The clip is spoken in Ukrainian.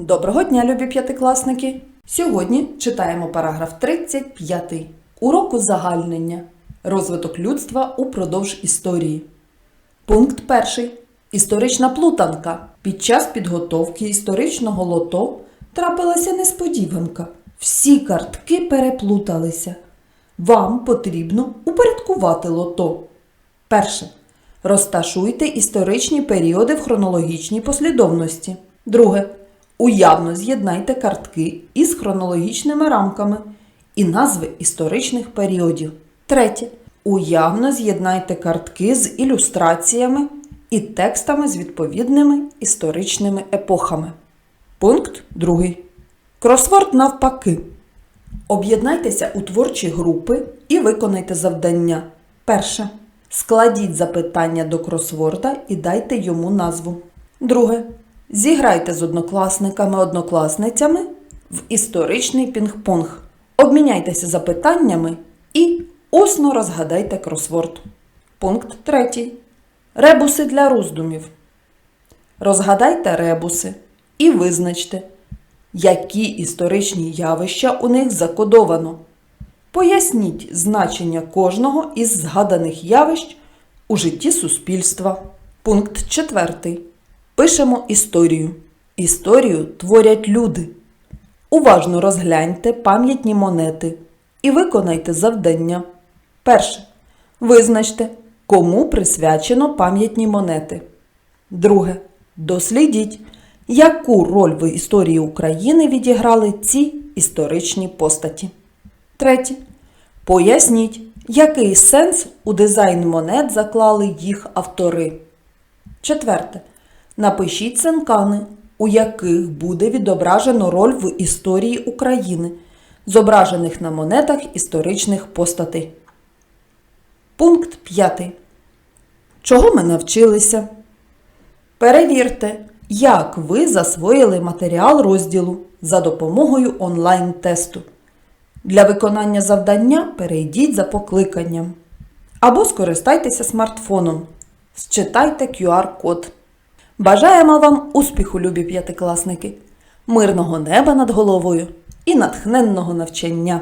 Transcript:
Доброго дня, любі п'ятикласники! Сьогодні читаємо параграф 35 уроку загальнення. Розвиток людства упродовж історії. Пункт перший. Історична плутанка. Під час підготовки історичного лото трапилася несподіванка. Всі картки переплуталися. Вам потрібно упорядкувати лото. Перше. Розташуйте історичні періоди в хронологічній послідовності. Друге. Уявно з'єднайте картки із хронологічними рамками і назви історичних періодів. Третє. Уявно з'єднайте картки з ілюстраціями і текстами з відповідними історичними епохами. Пункт 2. Кросворд навпаки. Об'єднайтеся у творчі групи і виконайте завдання. Перше. Складіть запитання до кросворда і дайте йому назву. Друге. Зіграйте з однокласниками-однокласницями в історичний пінг-понг. Обміняйтеся запитаннями і усно розгадайте кросворд. Пункт 3. Ребуси для роздумів. Розгадайте ребуси і визначте, які історичні явища у них закодовано. Поясніть значення кожного із згаданих явищ у житті суспільства. Пункт 4. Пишемо історію. Історію творять люди. Уважно розгляньте пам'ятні монети і виконайте завдання. Перше. Визначте, кому присвячено пам'ятні монети. Друге. Дослідіть, яку роль в історії України відіграли ці історичні постаті. Третє. Поясніть, який сенс у дизайн монет заклали їх автори. Четверте. Напишіть сенкани, у яких буде відображено роль в історії України, зображених на монетах історичних постатей. Пункт 5. Чого ми навчилися? Перевірте, як ви засвоїли матеріал розділу за допомогою онлайн-тесту. Для виконання завдання перейдіть за покликанням. Або скористайтеся смартфоном. Считайте QR-код. Бажаємо вам успіху, любі п'ятикласники, мирного неба над головою і натхненного навчання!